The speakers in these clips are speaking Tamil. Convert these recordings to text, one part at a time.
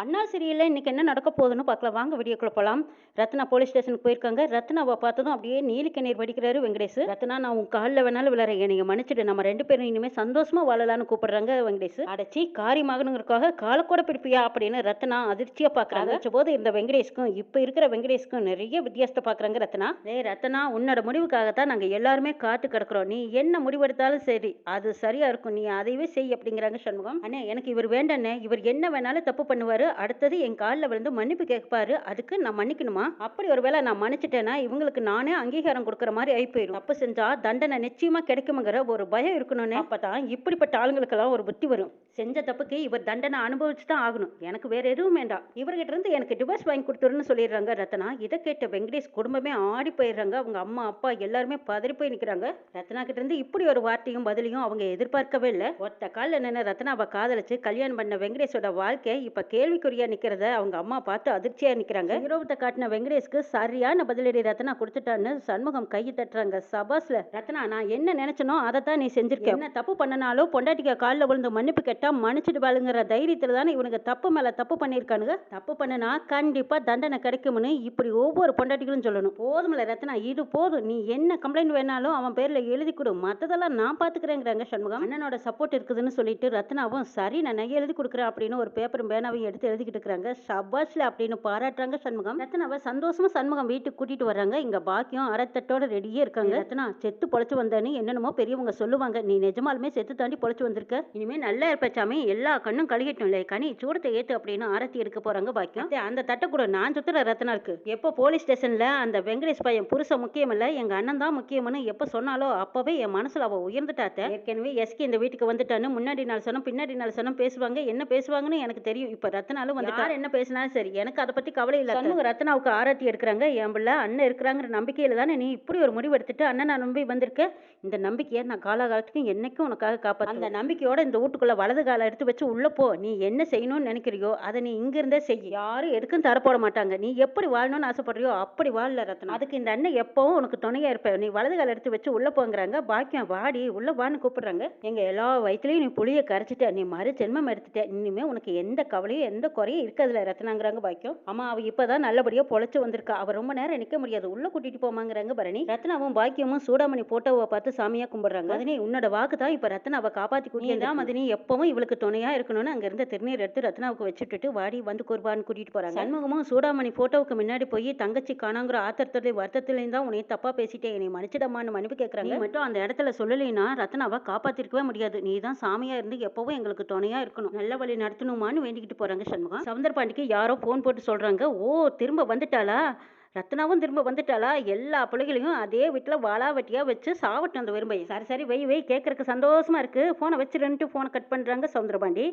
அண்ணா சிறியில் இன்னைக்கு என்ன நடக்க போகுதுன்னு பார்க்கலாம். வாங்க வீடியோக்குள்ள போகலாம் ரத்னா போலீஸ் ஸ்டேஷனுக்கு போயிருக்காங்க. ரத்னாவை பார்த்ததும் அப்படியே நீலி கண்ணீர் வடிக்கிறாரு வெங்கடேஷ். ரத்னா நான் உன் காலில் வேணாலும் விளையாடுறேன். நீங்கள் மன்னிச்சிடு. நம்ம ரெண்டு பேரும் இனிமேல் சந்தோஷமா வாழலாம்னு கூப்பிடுறாங்க வெங்கடேஷ். அடைச்சி காரி காலக்கூட பிடிப்பியா அப்படின்னு ரத்னா அதிர்ச்சியா பார்க்கறாங்க. போது இந்த வெங்கடேஷ்க்கும் இப்போ இருக்கிற வெங்கடேஷ்க்கும் நிறைய வித்தியாசத்தை பார்க்குறாங்க ரத்னா. ஏ ரத்னா உன்னோட முடிவுக்காகத்தான் நாங்கள் எல்லாருமே காத்து கிடக்குறோம். நீ என்ன முடிவெடுத்தாலும் சரி அது சரியா இருக்கும். நீ அதையவே செய் அப்படிங்கிறாங்க சண்முகம். அண்ணே எனக்கு இவர் வேண்டாண்ணே. இவர் என்ன வேணாலும் தப்பு பண்ணுவாரு. அடுத்தது என் காலில் விழுந்து மன்னிப்பு கேட்பாரு. அதுக்கு நான் மன்னிக்கணுமா? அப்படி ஒருவேளை நான் மன்னிச்சிட்டேன்னா இவங்களுக்கு நானே அங்கீகாரம் கொடுக்குற மாதிரி ஆகி போயிடும் தப்பு செஞ்சா தண்டனை நிச்சயமா கிடைக்குமுங்கிற ஒரு பயம் இருக்கணும்னு. அப்பதான் இப்படிப்பட்ட ஆளுங்களுக்கெல்லாம் ஒரு புத்தி வரும். செஞ்ச தப்புக்கு இவர் தண்டனை அனுபவிச்சு தான் ஆகணும். எனக்கு வேற எதுவும் வேண்டாம். இவர்கிட்ட இருந்து எனக்கு டிவோர்ஸ் வாங்கி கொடுத்துருன்னு சொல்லிடுறாங்க ரத்னா. இதை கேட்ட வெங்கடேஷ் குடும்பமே ஆடி போயிடுறாங்க. அவங்க அம்மா அப்பா எல்லாருமே பதறி போய் நிற்கிறாங்க ரத்னா கிட்ட இருந்து இப்படி ஒரு வார்த்தையும் பதிலையும் அவங்க எதிர்பார்க்கவே இல்லை. ஒத்த காலில் நின்று ரத்னாவை காதலிச்சு கல்யாணம் பண்ண வெங்கடேஷோட வாழ்க்கை இப்ப கேள்விக்குறியா நிக்கிறத அவங்க அம்மா பார்த்து அதிர்ச்சியா நிக்கிறாங்க. விரோதத்தை காட்டின வெங்கடேஷ்க்கு சரியான பதிலடி ரத்னா கொடுத்துட்டான்னு சண்முகம் கை தட்டுறாங்க. சபாஸ்ல ரத்னா நான் என்ன நினைச்சனோ அதை தான் நீ செஞ்சிருக்க. என்ன தப்பு பண்ணனாலும் பொண்டாட்டிக்க காலில் விழுந்து மன்னிப்பு கேட்டா மன்னிச்சிட்டு வாழுங்கிற தைரியத்துல தானே இவனுக்கு தப்பு மேல தப்பு பண்ணியிருக்கானுங்க. தப்பு பண்ணனா கண்டிப்பா தண்டனை கிடைக்கும்னு இப்படி ஒவ்வொரு பொண்டாட்டிகளும் சொல்லணும். போதுமில்ல ரத்னா இது போதும். நீ என்ன கம்ப்ளைண்ட் வேணாலும் அவன் பேர்ல எழுதி கொடு. மத்ததெல்லாம் நான் பாத்துக்கிறேங்கிறாங்க சண்முகம். அண்ணனோட சப்போர்ட் இருக்குதுன்னு சொல்லிட்டு ரத்னாவும் சரி நான் எழுதி கொடுக்குறேன் அப்படின்னு ஒரு பேப்பரும் பேனாவையும் எடுத்து எழுதிக்கிட்டு இருக்கிறாங்க. சபாஷ்ல அப்படின்னு பாராட்டுறாங்க சண்முகம். ரத்னாவை சந்தோஷமா சண்முகம் வீட்டுக்கு கூட்டிட்டு வர்றாங்க. இங்க பாக்கியம் அரைத்தட்டோட ரெடியே இருக்காங்க. ரத்னா செத்து பொழைச்சு வந்தேன்னு என்னென்னமோ பெரியவங்க சொல்லுவாங்க. நீ நிஜமாலுமே செத்து தாண்டி பொழைச்சு வந்திருக்க. இனிமே நல்லா இருப்பச்சாமி எல்லா கண்ணும் கழுகிட்டும் இல்லை கனி சூடத்தை ஏத்து அப்படின்னு ஆரத்தி எடுக்க போறாங்க பாக்கியம். அந்த தட்டை கூட நான் சுத்துற ரத்னா இருக்கு. எப்போ போலீஸ் ஸ்டேஷன்ல அந்த வெங்கடேஷ் பையன் புருஷன் முக்கியம் இல்ல எங்க அண்ணன் தான் முக்கியம்னு எப்ப சொன்னாலோ அப்பவே என் மனசுல அவ உயர்ந்துட்டாத்த ஏற்கனவே எஸ்கே இந்த வீட்டுக்கு வந்துட்டான்னு முன்னாடி நாள் சொன்ன பின்னாடி நாள் சொன்ன பேசுவாங்க. என்ன பேசுவாங்கன்னு எனக்கு தெரியும். இப்ப ரத்னாலும் வந்து யார் என்ன பேசினாலும் சரி எனக்கு அதை பத்தி கவலை இல்ல சண்முக ரத்னாவுக்கு ஆராத்தி எடுக்கிறாங்க. என் பிள்ளை அண்ணன் இருக்கிறாங்கிற நம்பிக்கையில தானே நீ இப்படி ஒரு முடிவு எடுத்துட்டு அண்ணன் நான் நம்பி வந்திருக்க? இந்த நம்பிக்கையை நான் காலாகாலத்துக்கு என்னைக்கும் உனக்காக காப்பாற்ற அந்த நம்பிக்கையோட இந்த வீட்டுக்குள்ள வலது காலை எடுத்து வச்சு உள்ள போ. நீ என்ன செய்யணும்னு நினைக்கிறியோ அதை நீ இங்க இருந்தே செய். யாரும் எதுக்கும் தரப்போட மாட்டாங்க. நீ எப்படி வாழணும்னு ஆசைப்படுறியோ அப்படி வாழல ரத்னா. அதுக்கு இந்த அண்ணன் எப்பவும் உனக்கு துணையா இருப்ப. நீ வலது காலை எடுத்து வச்சு உள்ள போங்கிறாங்க. பாக்கியம் வாடி உள்ள வான்னு கூப்பிடுறாங்க. எங்க எல்லா வயிற்றுலயும் நீ புளிய கரைச்சிட்ட. நீ மறு ஜென்மம் எடுத்துட்ட. இனிமே உனக்கு எந்த கவலையும் எந்த குறையும் இருக்காதுல ரத்னாங்கிறாங்க பாக்கியம். ஆமா அவ இப்பதான் நல்லபடியா பொழைச்சு வந்திருக்கா. அவ ரொம்ப நேரம் நிக்க முடியாது. உள்ள கூட்டிட்டு போமாங்கிறாங்க பரணி. ரத்னாவும் பாக்கியமும் சூடாமணி போட்டோவை பார்த்து சாமியா கும்பிடுறாங்க. மதினி உன்னோட வாக்கு தான் இப்ப ரத்னாவை காப்பாத்தி கூட்டியதா மதினி எப்பவும் இவளுக்கு துணையா இருக்கணும்னு அங்க இருந்த திருநீர் எடுத்து ரத்னாவுக்கு வச்சுட்டு வாடி வந்து குர்பான்னு கூட்டிட்டு போறாங்க. சண்முகமும் சூடாமணி போட்டோவுக்கு முன்னாடி போய் தங்கச்சி காணாங்கிற ஆத்திரத்துலயும் வருத்தத்துலயும் தான் உன்னை தப்பா பேசிட்டே என்னை மன்னிச்சிடமான்னு மன்னிப்பு கேக்குறாங்க. நீ மட்டும் அந்த இடத்துல சொல்லலைன்னா ரத்னாவை காப்பாத்திருக்கவே முடியாது. நீ தான் சாமியா இருந்து எப்பவும் எங்களுக்கு துணையா இருக்கணும். நல்ல வழி நடத்தணுமான்னு வேண்டிக்கிட்டு போறாங்க சண்முகம் சவுந்தர பாண்டிக்கு யாரோ ஃபோன் போட்டு சொல்றாங்க. ஓ திரும்ப வந்துட்டாளா? ரத்னாவும் திரும்ப வந்துட்டாளா? எல்லா பிள்ளைகளையும் அதே வீட்டில் வாழா வெட்டியா வச்சு சாவட்டும் அந்த வெறும்பையை. சரி சரி வை வை கேட்கறக்கு சந்தோஷமா இருக்கு. ஃபோனை வச்சிருன்ட்டு ஃபோனை கட் பண்றாங்க சவுந்தரபாண்டி.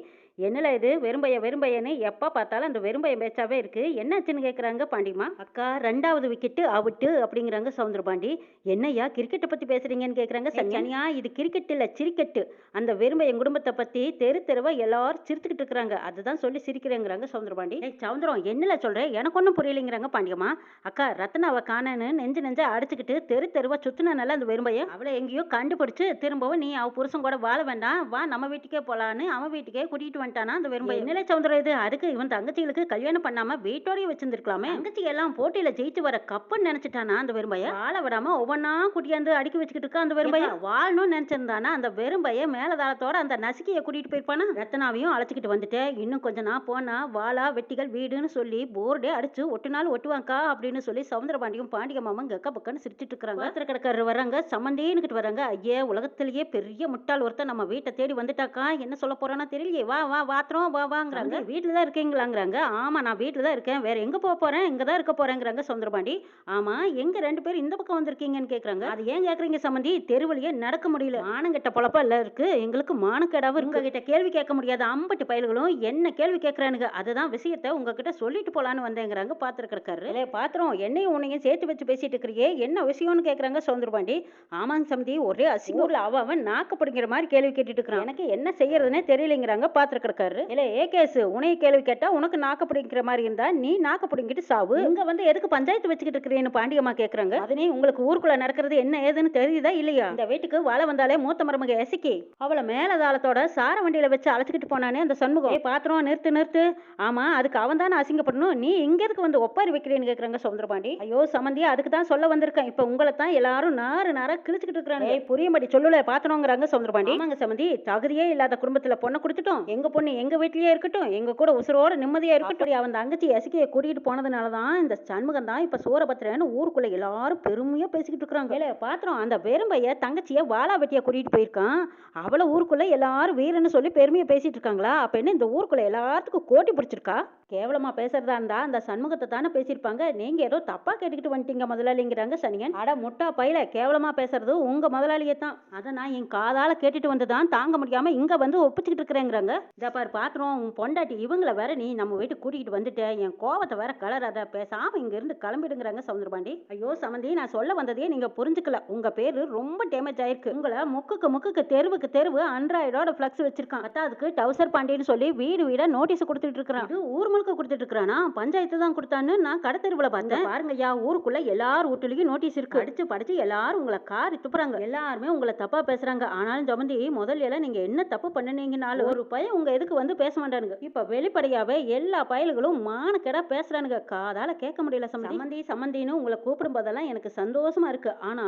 என்னல இது? வெறும்பைய வெறும்பையன்னு எப்போ பார்த்தாலும் அந்த வெறும்பையன் பேச்சாவே இருக்கு. என்னாச்சுன்னு கேட்குறாங்க பாண்டிமா? அக்கா ரெண்டாவது விக்கெட்டு அவுட்டு அப்படிங்கிறாங்க சவுந்தரபாண்டி. என்னய்யா கிரிக்கெட்டை பத்தி பேசுறீங்கன்னு கேட்குறாங்க சனியா இது கிரிக்கெட் இல்ல சிரிக்கெட்டு. அந்த வெறும்பையன் குடும்பத்தை பத்தி தெரு தெருவா எல்லாரும் சிரித்துக்கிட்டு இருக்கிறாங்க. அதுதான் சொல்லி சிரிக்கிறேங்கிறாங்க சவுந்தரபாண்டி. சவுந்தரம் என்னல சொல்ற? எனக்கு ஒன்றும் புரியலைங்கிறாங்க பாண்டியம்மா. அக்கா ரத்னாவை காணன்னு நெஞ்சு நெஞ்சா அடிச்சுக்கிட்டு தெரு தெருவா சுத்தினால அந்த வெறும்பையன் அவளை எங்கேயோ கண்டுபிடிச்சு திரும்பவும் நீ அவ புருஷன் கூட வாழ வேண்டாம். வா நம்ம வீட்டுக்கே போலான்னு அவன் வீட்டுக்கே கூட்டிட்டு வந்துட்டானா அந்த வெறும்பையன் என்னல சவுந்தரம் இது? அதுக்கு இவன் தங்கச்சிகளுக்கு கல்யாணம் பண்ணாம வீட்டோடய வச்சிருந்துருக்கலாமே. தங்கச்சி எல்லாம் போட்டியில ஜெயிச்சு வர கப்புன்னு நினைச்சிட்டானா அந்த வெறும்பையன் வாழ விடாம ஒவ்வொன்னா குட்டியாந்து அடுக்கி வச்சுக்கிட்டு இருக்கா அந்த வெறும்பையன் வாழணும்னு நினைச்சிருந்தானா அந்த வெறும்பைய மேலதாளத்தோட அந்த நசுக்கிய கூட்டிட்டு போயிருப்பானா ரத்னாவையும் அழைச்சிக்கிட்டு வந்துட்டு இன்னும் கொஞ்ச நாள் போனா வாழா வெட்டிகள் வீடுன்னு சொல்லி போர்டே அடிச்சு ஒட்டுனாலும் ஒட்டுவாங்கக்கா அப்படின்னு சொல்லி சவுந்தரபாண்டியும் பாண்டிய மாமன் கக்க பக்கன்னு சிரிச்சிட்டு இருக்கிறாங்க. பாத்திர கடைக்காரர் வராங்க சம்மந்தேன்னுக்கிட்டு வராங்க. ஐயே உலகத்திலேயே பெரிய முட்டாள் ஒருத்தன் நம்ம வீட்டை தேடி வந்துட்டாக்கா என்ன சொல்ல போறானா தெரியலையே. வா வா வாத்திரம் வா வாங்குறாங்க. வீட்டுல தான் இருக்கீங்களாங்கிறாங்க. ஆமா நான் வீட்டுல தான் இருக்கேன். வேற எங்க போக போறேன்? இங்க தான் இருக்க போறேங்கிறாங்க சவுந்தரபாண்டி. ஆமா எங்க ரெண்டு பேரும் இந்த பக்கம் வந்திருக்கீங்கன்னு கேக்குறாங்க. அது ஏன் கேக்குறீங்க சம்மந்தி தெருவழியே நடக்க முடியல. மானங்கெட்ட பொழப்பா இல்ல இருக்கு. எங்களுக்கு மானக்கேடாவும் உங்ககிட்ட கேள்வி கேட்க முடியாத அம்பட்டு பயல்களும் என்ன கேள்வி கேட்கறானுங்க அதுதான் விஷயத்த உங்ககிட்ட சொல்லிட்டு போலான்னு வந்தேங்கிறாங்க பாத்திர கடைக்காரரு பாத்திரம் பாக்குறோம் என்னையும் உன்னையும் சேர்த்து வச்சு பேசிட்டு இருக்கிறியே? என்ன விஷயம்னு கேக்குறாங்க சௌந்தரபாண்டி. ஆமாங்க சம்பந்தி ஒரே அசிங்கூர்ல அவ அவன் நாக்கு பிடிக்கிற மாதிரி கேள்வி கேட்டுட்டு இருக்கிறான். எனக்கு என்ன செய்யறதுனே தெரியலைங்கிறாங்க பாத்திர கிடக்காரு இல்ல ஏ கேஸ் உனைய கேள்வி கேட்டா உனக்கு நாக்கு பிடிக்கிற மாதிரி இருந்தா நீ நாக்கு பிடிங்கிட்டு சாவு. இங்க வந்து எதுக்கு பஞ்சாயத்து வச்சுக்கிட்டு இருக்கிறேன்னு பாண்டியம்மா கேக்குறாங்க. அதனே உங்களுக்கு ஊருக்குள்ள நடக்கிறது என்ன ஏதுன்னு தெரியுதா இல்லையா? இந்த வீட்டுக்கு வாழ வந்தாலே மூத்த மருமக எசிக்கி அவளை மேலதாளத்தோட சார வண்டியில வச்சு அழைச்சிக்கிட்டு போனானே அந்த சண்முகம். பாத்திரம் நிறுத்து நிறுத்து. ஆமா அதுக்கு அவன் தானே அசிங்கப்படணும். நீ இங்க எதுக்கு வந்து ஒப்பாரி வைக்கிறேன்னு கேக்குறாங்க சௌந்தரபாண்டி ஐயோ சமந்தி அதுக்கு தான் சொல்ல வந்திருக்கேன். இப்ப உங்களை தான் எல்லாரும் நாறு நாரா கிழிச்சுக்கிட்டு இருக்காங்க ஏய், புரியும்படி சொல்லல பாத்திரங்கிறாங்க சௌந்தரபாண்டி ஆமாங்க சமந்தி தகுதியே இல்லாத குடும்பத்துல பொண்ணை கொடுத்துட்டோம். எங்க பொண்ணு எங்க வீட்லயே இருக்கட்டும் எங்க கூட உசுரோட நிம்மதியா இருக்கட்டும். அவன் தங்கச்சி எசக்கியை கூட்டிட்டு போனதுனால தான் இந்த சண்முகம் தான் இப்ப சூரபத்திரன்னு ஊருக்குள்ள எல்லாரும் பெருமையா பேசிக்கிட்டு இருக்காங்க ஏலே பாத்திரம் அந்த பெரும்பைய தங்கச்சிய வாளா வெட்டியா கூட்டிட்டு போயிருக்கான். அவளை ஊருக்குள்ள எல்லாரும் வீரன்னு சொல்லி பெருமையா பேசிட்டு இருக்காங்களா? அப்ப என்ன இந்த ஊருக்குள்ள எல்லாத்துக்கும் கோட்டி பிடிச்சிருக்கா? கேவலமா பேசுறதா இருந்தா அந்த சண்முகத்தை தானே பேசியிருப்பாங்க? நீங்க ஏதோ தப்பா கேட்டுக்கிட்டு வந்துட்டீங்க முதலாளிங்கிறாங்க சனியன். அட முட்டா பையில கேவலமா பேசுறது உங்க முதலாளியை தான். அதை நான் என் காதால கேட்டுட்டு வந்துதான் தாங்க முடியாம இங்க வந்து ஒப்பிச்சுக்கிட்டு இருக்கிறேங்கிறாங்க. இதை பாரு பாத்திரம் உன் பொண்டாட்டி இவங்கள வேற நீ நம்ம வீட்டுக்கு கூட்டிகிட்டு வந்துட்ட. என் கோவத்தை வேற கலராத பேசாம இங்க இருந்து கிளம்பிடுங்கிறாங்க சவுந்தரபாண்டி ஐயோ சமந்தி நான் சொல்ல வந்ததையே நீங்க புரிஞ்சுக்கல. உங்க பேரு ரொம்ப டேமேஜ் ஆயிருக்கு. உங்களை முக்குக்கு முக்குக்கு தெருவுக்கு தெருவு அண்ட்ராய்டோட ஃபிளக்ஸ் வச்சிருக்கான். அதுக்கு டவுசர் பாண்டின்னு சொல்லி வீடு வீடா நோட்டீஸ் கொடுத்துட்டு இருக்கிறான். ஊர் முழுக்க கொடுத்துட்டு இருக்கிறானா பஞ்சாயத்து தான் கொடுத்தான்னு நான் கடத்தெருவுல பார்த்தேன். பாருங்க ஐயா ஊருக்குள்ள எல்லார் வீட்டுலயும் நோட்டீஸ் இருக்கு. படிச்சு படிச்சு எல்லாரும் உங்களை காரி துப்புறாங்க. எல்லாருமே உங்களை தப்பா பேசுறாங்க. ஆனாலும் ஜமந்தி முதல்ல எல்லாம் நீங்க என்ன தப்பு பண்ணுனீங்கனாலும் ஒரு பையன் உங்க எதுக்கு வந்து பேச மாட்டானுங்க. இப்ப வெளிப்படையாவே எல்லா பயல்களும் மானக்கேடா பேசுறானுங்க. காதால கேட்க முடியல சம்மந்தி சம்மந்தின்னு உங்களை கூப்பிடும் போதெல்லாம் எனக்கு சந்தோஷமா இருக்கு. ஆனா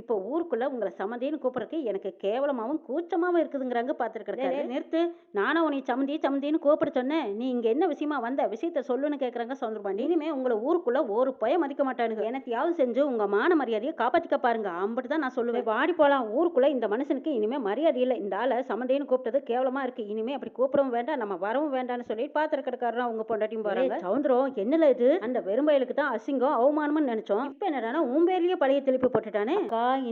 இப்போ ஊருக்குள்ள உங்களை சம்மந்தின்னு கூப்பிடறதுக்கு எனக்கு கேவலமாவும் கூச்சமாவும் இருக்குதுங்கிறாங்க பார்த்துருக்கிறேன் நிறுத்து. நானும் உன்னை சம்மந்தி சம்மந்தின்னு கூப்பிட சொன்னேன். நீ இங்க என்ன விஷயமா வந்த விஷயத்த சொல்லுன்னு கேக்குறாங்க சௌந்தரபாண்டி இனிமே உங்களை ஊருக்குள்ள ஒரு பய மதிக்க மாட்டானுங்க. எனத்தையாவது செஞ்சு உங்க மான மரியாதையை காப்பாத்திக்க பாருங்க. அம்பிட்டு தான் நான் சொல்லுவேன். வாடி போலாம். ஊருக்குள்ள இந்த மனுஷனுக்கு இனிமே மரியாதை இல்லை. இந்த ஆளை சம்மந்தின்னு கூப்பிட்டது கேவலமா இருக்கு. இனிமே அப்படி கூப்பிடவும் வேண்டாம். நம்ம வரவும் வேண்டாம்னு சொல்லி பாத்திரக்கடக்காரன் உங்க பொண்டாட்டியும் போறாங்க சவுந்தரம் என்னல இது? அந்த வெறும்பயலுக்கு தான் அசிங்கம் அவமானம்னு நினைச்சோம். இப்ப என்னடானா உன் பேர்லயே பழைய திருப்பி போட்டுட்டானே?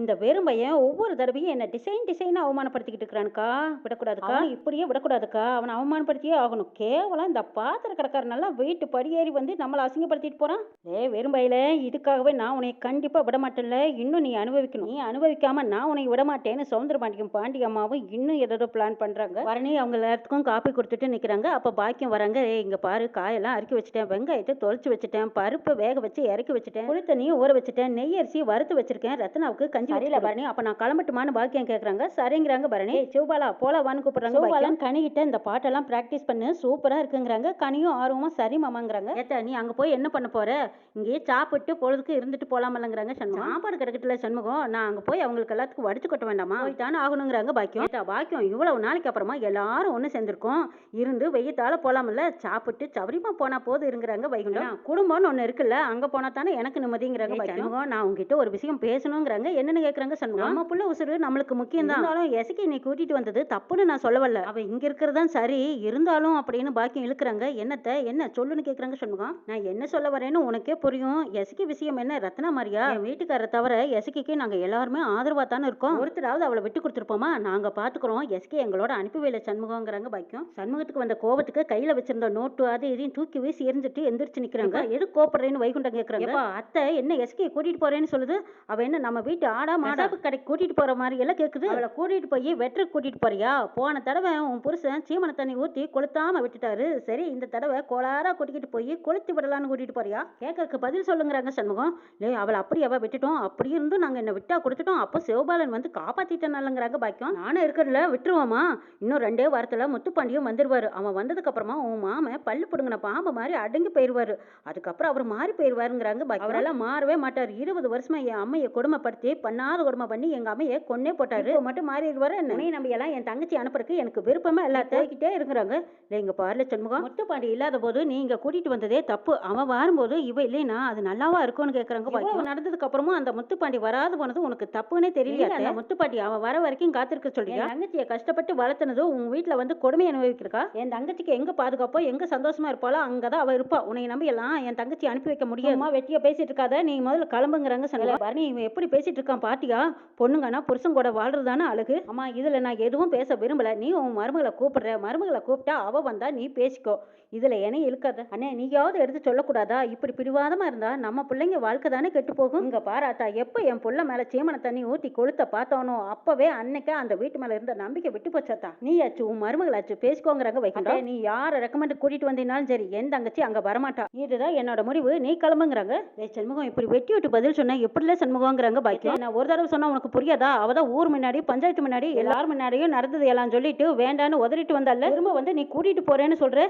இந்த வெறும்பையன் ஒவ்வொரு தடவையும் என்ன டிசைன் டிசைனா அவமானப்படுத்திக்கிட்டு இருக்கிறானுக்கா? விடக்கூடாதுக்கா? இப்படியே விடக்கூடாதுக்கா? அவனை அவமானப்படுத்தியே ஆகணும். கேவலம் இந்த பாத்திர கடைக்காரனெல்லாம் வீட்டு படியேறி வந்து நம்மளை அசிங்கப்படுத்திட்டு போறான். ஏ வெறும்பையில இதுக்காகவே நான் உன்னை கண்டிப்பா விட மாட்டேன்ல இன்னும் நீ அனுபவிக்கணும். நீ அனுபவிக்காம நான் உன்னை விட மாட்டேன்னு சவுந்தர பாண்டியும் பாண்டி அம்மாவும் இன்னும் ஏதோ பிளான் பண்றாங்க. வரணி அவங்க எல்லாத்துக்கும் காப்பி கொடுத்துட்டு நிக்கிறாங்க. அப்ப பாக்கியம் வராங்க. ஏய் இங்க பாரு காயெல்லாம் அறுக்கி வச்சுட்டேன். வெங்காயத்தை தொலைச்சு வச்சுட்டேன். பருப்பு வேக வச்சு இறக்கி வச்சுட்டேன். புளி ஊற வச்சுட்டேன். நெய் அரிசி வறுத்து வச்சிருக்கேன். ரத்னாவுக்கு கஞ்சி வரையில பரணி. அப்ப நான் கிளம்பட்டுமான்னு பாக்கியம் கேக்குறாங்க. சரிங்கிறாங்க பரணி. சிவபாலா போலாவான்னு கூப்பிடுறாங்க கனிகிட்ட இந்த பாட்டெல்லாம் பிராக்டிஸ் பண்ணு. சூப்பரா இருக்குங்கிறாங்க. கனியும் ஆர்வமா சரி மாமாங்கிறாங்க. ஏத்த நீ அங்க போய் என்ன பண்ண போற? இங்கேயே சாப்பிட்டு பொழுதுக்கு இருந்துட்டு போலாமல்லங்கிறாங்க சண்முகம். சாப்பாடு கிடக்கட்டுல சண்முகம். நான் அங்க போய் அவங்களுக்கு எல்லாத்துக்கும் வடிச்சு கொட்ட வேண்டாமா? போய்த்தானே ஆகணுங்கிறாங்க பாக்கியம். ஏத்தா, பாக்கியம். இவ்வளவு நாளைக்கு அப்புறமா எல்லாரும் ஒண்ணு சேர்ந்திருக்கோம். இருந்து வெய்யத்தால போலாமல்ல? சாப்பிட்டு சவரிமா போனா போது இருங்கிறாங்க வைகுண்டம். குடும்பம்னு ஒண்ணு இருக்குல்ல அங்க போனா தானே எனக்கு நிம்மதிங்கிறாங்க சண்முகம். நான் உங்ககிட்ட ஒரு விஷயம் பேசணுங்கிறாங்க. என்னன்னு கேக்குறாங்க சண்முகம். நம்ம புள்ள உசுறு நம்மளுக்கு முக்கியம் தான். இருந்தாலும் எசக்கி நீ கூட்டிட்டு வந்தது தப்புன்னு நான் சொல்ல வரல அவ இங்க இருக்கிறதான் சரி. இருந்தாலும் அப்படின்னு பாக்கியம் இழுக்கிறாங்க. என்னத்த என்ன சொல்லுன்னு கேக்குறாங்க சண்முகம். நான் என்ன சொல்ல வரேன்னு உனக்கே புரியும். எசக்கி விஷயம் என்ன? ரத்னா மாதிரியா என் வீட்டுக்காரரை தவிர எசக்கிக்கு நாங்க எல்லாருமே ஆதரவா தானே இருக்கோம். ஒருத்தராவது அவளை விட்டு கொடுத்துருப்போமா? நாங்க பாத்துக்கிறோம். எஸ்கே எங்களோட அனுப்பி வைல சண்முகங்கிறாங்க பாக்கியம் சண்முகத்துக்கு வந்த கோபத்துக்கு கையில வச்சிருந்த நோட்டு அது இதையும் தூக்கி வீசி எரிஞ்சிட்டு எந்திரிச்சு நிக்கிறாங்க. எது கோப்படுறேன்னு வைகுண்டம் கேக்குறாங்க. "ஏப்பா, அத்தை என்ன எஸ்கே கூட்டிட்டு போறேன்னு சொல்லுது? அவ என்ன நம்ம வீட்டு ஆடா மாடாப்பு கடைக்கு கூட்டிட்டு போற மாதிரி எல்லாம் கேக்குது. அவளை கூட்டிட்டு போய் வெற்றி கூட்டிட்டு போறியா? போன தடவை உன் புருஷன் சீமன தண்ணி ஊத்தி கொளுத்தாம விட்டுட்டாரு. சரி இந்த தடவை கோளாரா கூட்டிக்கிட்டு போய் கொளுத்தி விடலான்னு கூட்டிட்டு போறியா? கேட்கறதுக்கு பதில் சொல்லுங்கிறாங்க சண்முகம். லே அவளை அப்படி அவ விட்டுட்டோம். அப்படி இருந்தும் நாங்க என்ன விட்டா கொடுத்துட்டோம். அப்போ சிவபாலன் வந்து காப்பாத்திட்டனாலங்கிறாங்க பாக்கியம் நானும் இருக்கிறதுல விட்டுருவோமா? இன்னும் ரெண்டே வாரத்துல முத்துப்பாண்டியும் வந்துருவாரு. அவன் வந்ததுக்கு அப்புறமா உன் மாமன் பல்லு பிடுங்கின பாம்பு மாதிரி அடங்கி போயிருவாரு. அதுக்கப்புறம் அவர் மாறி போயிருவாருங்கிறாங்க பாக்கியம் அவரெல்லாம் மாறவே மாட்டார். இருபது வருஷமா என் அம்மையை கொடுமைப்படுத்தி பண்ணாத கொடுமை பண்ணி எங்க அம்மையை கொன்னே போட்டாரு. மட்டும் மாறிடுவாரு என்ன? நம்பி எல்லாம் என் தங்கச்சி அனுப்புறதுக்கு எனக்கு விருப்பமே எல்லாத்தையும் போய்கிட்டே இருக்கிறாங்க. இல்லை இங்க பாருல சண்முகம். முத்துப்பாண்டி இல்லாத போது நீங்க கூட்டிட்டு வந்ததே தப்பு. அவன் வரும்போது இவ இல்லைனா அது நல்லாவா இருக்கும்னு கேக்குறாங்க பாக்கியம் நடந்ததுக்கு அப்புறமும் அந்த முத்துப்பாண்டி வராது போனது உனக்கு தப்புன்னே தெரியல அந்த முத்துப்பாண்டி அவன் வர வரைக்கும் காத்திருக்க சொல்றியா? தங்கச்சியை கஷ்டப்பட்டு வளர்த்துனது உன் வீட்டுல வந்து கொடுமை அனுபவிக்கிறக்கா? என் தங்கச்சிக்கு எங்க பாதுகாப்போ எங்க சந்தோஷமா இருப்பாளோ அங்கதான் அவ இருப்பா. உன்னை நம்பி எல்லாம் என் தங்கச்சி அனுப்பி வைக்க முடியுமா வெட்டியா பேசிட்டு இருக்காத நீ முதல்ல கிளம்புங்கிறாங்க சொன்ன பரணி இவன் எப்படி பேசிட்டு இருக்கான் பாட்டியா பொண்ணுங்கன்னா புருஷன் கூட வாழ்றதுதானே அழகு. அம்மா இதுல நான் எதுவும் பேச விரும்பல. நீ உன் மருமகளை கூப்பிடுற. மருமகளை கூப்பிட்டா அவ வந்தா நீ பேசிக்கோ. இதுல இதுல என்னையும் இழுக்காத. அண்ணே நீயாவது எடுத்து சொல்லக்கூடாதா? இப்படி பிடிவாதமா இருந்தா நம்ம பிள்ளைங்க வாழ்க்கை தானே கெட்டு போகும்? இங்க பாராத்தா எப்ப என் புள்ள மேல சீமன தண்ணி ஊத்தி கொளுத்த பார்த்தவனோ அப்பவே அன்னைக்கே அந்த வீட்டு மேல இருந்த நம்பிக்கை விட்டு போச்சாத்தா. நீயாச்சு உன் மருமகளாச்சு பேசிக்கோங்கிறாங்க வைக்கணும் நீ யார ரெக்கமெண்ட் கூட்டிட்டு வந்தீங்கனாலும் சரி என் தங்கச்சி அங்க வரமாட்டா. இதுதான் என்னோட முடிவு நீ கிளம்புங்கிறாங்க. சண்முகம் இப்படி வெட்டி விட்டு பதில் சொன்னா எப்படில சண்முகங்கிறாங்க பாக்கியம்? நான் ஒரு தடவை சொன்னா உனக்கு புரியாதா? அவதான் ஊர் முன்னாடி பஞ்சாயத்து முன்னாடி எல்லாரும் முன்னாடியும் நடந்தது எல்லாம் சொல்லிட்டு வேண்டான்னு உதறிட்டு வந்தால திரும்ப வந்து நீ கூட்டிட்டு போறேன்னு சொல்ற?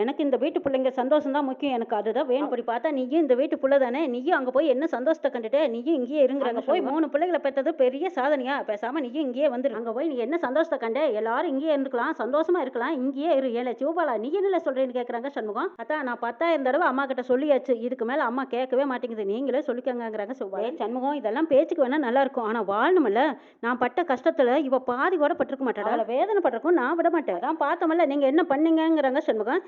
எனக்கு இந்த வீட்டு பிள்ளைங்க சந்தோஷம் தான் முக்கியம் எனக்கு. அதுதான் வேணும். அப்படி பார்த்தா நீயும் இந்த வீட்டு புள்ள தானே? நீயும் அங்க போய் என்ன சந்தோஷத்தை கண்டுட்டு? நீயும் இங்கேயே இருங்கிறாங்க. போய் மூணு பிள்ளைகளை பெற்றது பெரிய சாதனையா? பேசாம நீயும் இங்கேயே வந்துரு. அங்க போய் நீ என்ன சந்தோஷத்தை கண்ட? எல்லாரும் இங்கேயே இருந்துக்கலாம். சந்தோஷமா இருக்கலாம். இங்கேயே இரு. ஏல சிவபாலா நீ என்னல சொல்றேன்னு கேக்குறாங்க சண்முகம். அதான் நான் பத்தாயிரம் தடவை அம்மா கிட்ட சொல்லியாச்சு. இதுக்கு மேல அம்மா கேட்கவே மாட்டேங்குது. நீங்களே சொல்லிக்கங்கிறாங்க சிவபாலா. சண்முகம் இதெல்லாம் பேச்சுக்கு வேணா நல்லா இருக்கும். ஆனா வாழணும்ல நான் பட்ட கஷ்டத்துல இவ பாதி கூட பட்டிருக்க மாட்டாடா. வேதனை பட்டிருக்கும் நான் விட மாட்டேன். அதான் பார்த்தோம்ல நீங்க என்ன பண்ணீங்கங்கிறாங்க சண்முகம்.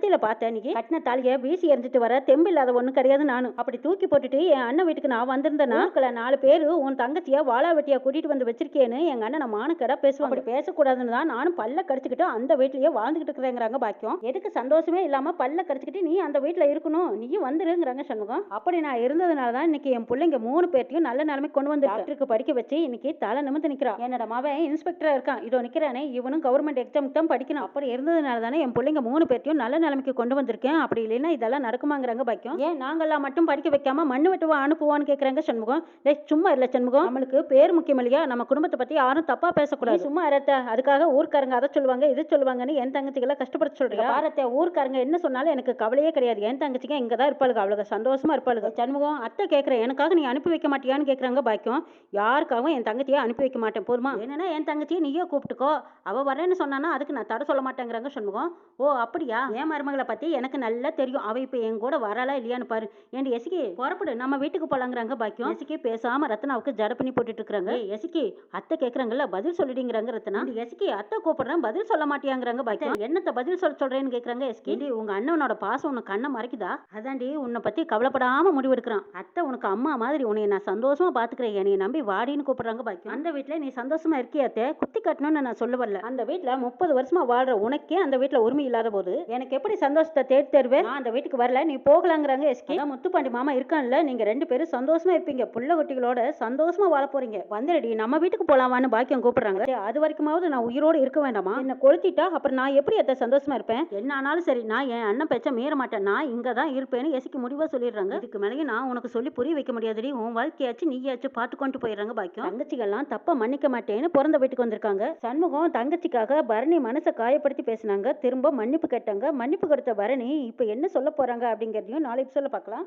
எனத்தில பார்த்தேன். நீ கட்டின தாலியை வீசி எறிஞ்சிட்டு வர. தெம்பு இல்லாத ஒண்ணு கிடையாது நானும். அப்படி தூக்கி போட்டுட்டு என் அண்ணன் வீட்டுக்கு நான் வந்திருந்தேன்னா நாலு பேரு உன் தங்கச்சியா வாழா வெட்டியா கூட்டிட்டு வந்து வச்சிருக்கேன்னு எங்க அண்ணன் நான் மானக்கடா பேசுவாங்க அப்படி பேசக்கூடாதுன்னு தான் நானும் பல்ல கடிச்சுக்கிட்டு அந்த வீட்லயே வாழ்ந்துகிட்டு இருக்கிறேங்கிறாங்க பாக்கியம். எதுக்கு சந்தோஷமே இல்லாம பல்ல கடிச்சுக்கிட்டு நீ அந்த வீட்ல இருக்கணும். நீயும் வந்துருங்கிறாங்க சண்முகம். அப்படி நான் இருந்ததுனால தான் இன்னைக்கு என் பிள்ளைங்க மூணு பேர்த்தையும் நல்ல நிலைமை கொண்டு வந்து டாக்டருக்கு படிக்க வச்சு இன்னைக்கு தலை நிமிர்ந்து நிக்கிறா என்னோட மவன் இன்ஸ்பெக்டரா இருக்கான். இதோ நிக்கிறானே. இவனும் கவர்மெண்ட் எக்ஸாமுக்கு தான் படிக்கணும். அப்படி இருந்ததுனால தானே என் பிள்ளைங்க மூணு பேர்த்தையும் நல்ல நிலைமைக்கு கொண்டு வந்திருக்கேன். அப்படி இல்லைன்னா இதெல்லாம் நடக்குமாங்கிறாங்க பாக்கியம். ஏன்? நாங்கெல்லாம் மட்டும் படிக்க வைக்காம மண்ணு வெட்டுவா அனுப்புவான்னு கேட்குறாங்க சண்முகம். டேய் சும்மா இல்லை சண்முகம். நம்மளுக்கு பேர் முக்கியம் இல்லையா? நம்ம குடும்பத்தை பத்தி யாரும் தப்பா பேசக்கூடாது. சும்மா அரத்த அதுக்காக ஊர்க்காரங்க அதை சொல்லுவாங்க இதை சொல்லுவாங்கன்னு என் தங்கச்சிகளை கஷ்டப்படுத்த சொல்றீங்க பாரத்தை ஊர்க்காரங்க என்ன சொன்னாலும் எனக்கு கவலையே கிடையாது. என் தங்கச்சிங்க இங்கே தான் இருப்பாளுங்க. அவளுக்கு சந்தோஷமா இருப்பாளுங்க. சண்முகம் அத்தை கேட்குறேன் எனக்காக நீ அனுப்பி வைக்க மாட்டியான்னு கேட்குறாங்க பாக்கியம். யாருக்காகவும் என் தங்கச்சியை அனுப்பி வைக்க மாட்டேன். போருமா என்னன்னா என் தங்கச்சியை நீயே கூப்பிட்டுக்கோ. அவள் வரேன்னு சொன்னான்னா அதுக்கு நான் தர சொல்ல மாட்டேங்கிறாங்க சண்முகம். ஓ அப்படியா? என் மருமகளை பத்தி எனக்கு நல்லா தெரியும். அவ இப்ப என் கூட வரலா இல்லையான்னு பாரு. ஏண்டி எசிக்கி புறப்படு. நம்ம வீட்டுக்கு போலாங்கிறாங்க பாக்கியம். எசிக்கி பேசாம ரத்னாவுக்கு ஜட பண்ணி போட்டுட்டு இருக்காங்க எசிக்கி அத்தை கேக்குறாங்கல்ல பதில் சொல்லிடுங்கிறாங்க ரத்னா. "ஏண்டி எசிக்கி அத்தை கூப்பிடுறேன் பதில் சொல்ல மாட்டியாங்கிறாங்க பாக்கியம். என்னத்த பதில் சொல்ல சொல்றேன்னு கேக்குறாங்க எஸ்கி "ஏண்டி, உங்க அண்ணனோட பாசம் உனக்கு கண்ணை மறைக்குதா? அதாண்டி உன்னை பத்தி கவலைப்படாம முடிவெடுக்கிறான். அத்தை உனக்கு அம்மா மாதிரி உன்னை நான் சந்தோஷமா பாத்துக்கிறேன். என்னைய நம்பி வாடின்னு கூப்பிடுறாங்க பாக்கியம். அந்த வீட்ல நீ சந்தோஷமா இருக்கியாத்தே குத்தி கட்டணும்னு நான் சொல்ல வரல. அந்த வீட்ல முப்பது வருஷமா வாழ்ற உனக்கே அந்த வீட்ல உரிமை இல்லாத போது எனக்கு எப்படி சந்தோஷத்தை தேடி தருவேன் நான் அந்த வீட்டுக்கு வரல. நீ போகலாங்கிறாங்க எஸ்கி. முத்துப்பாண்டி மாமா இருக்கான்ல நீங்க ரெண்டு பேரும் சந்தோஷமா இருப்பீங்க. புள்ள குட்டிகளோட சந்தோஷமா வாழ போறீங்க. வந்துடுடி நம்ம வீட்டுக்கு போலாமான்னு பாக்கியம் கூப்பிடுறாங்க. அது வரைக்குமாவது நான் உயிரோடு இருக்க வேண்டாமா? என்ன கொளுத்திட்டா அப்புறம் நான் எப்படி எத்த சந்தோஷமா இருப்பேன்? என்ன ஆனாலும் சரி நான் என் அண்ணன் பேச்ச மீற மாட்டேன். நான் இங்க தான் இருப்பேன்னு எசிக்கு முடிவா சொல்லிடுறாங்க. இதுக்கு மேலேயும் நான் உனக்கு சொல்லி புரிய வைக்க முடியாதுடி. உன் வாழ்க்கையாச்சும் நீயாச்சும் பார்த்து கொண்டு போயிடுறாங்க பாக்கியம். தங்கச்சிகள்லாம் தப்ப மன்னிக்க மாட்டேன்னு பிறந்த வீட்டுக்கு வந்திருக்காங்க. சண்முகம் தங்கச்சிக்காக பரணி மனசை காயப்படுத்தி பேசினாங்க. திரும்ப மன்னிப்பு கேட்டாங்க. மன்னிப்பு கொடுத்த பரணி இப்போ என்ன சொல்ல போறாங்க அப்படிங்கிறதையும் நாளைக்கு சொல்ல பார்க்கலாம்.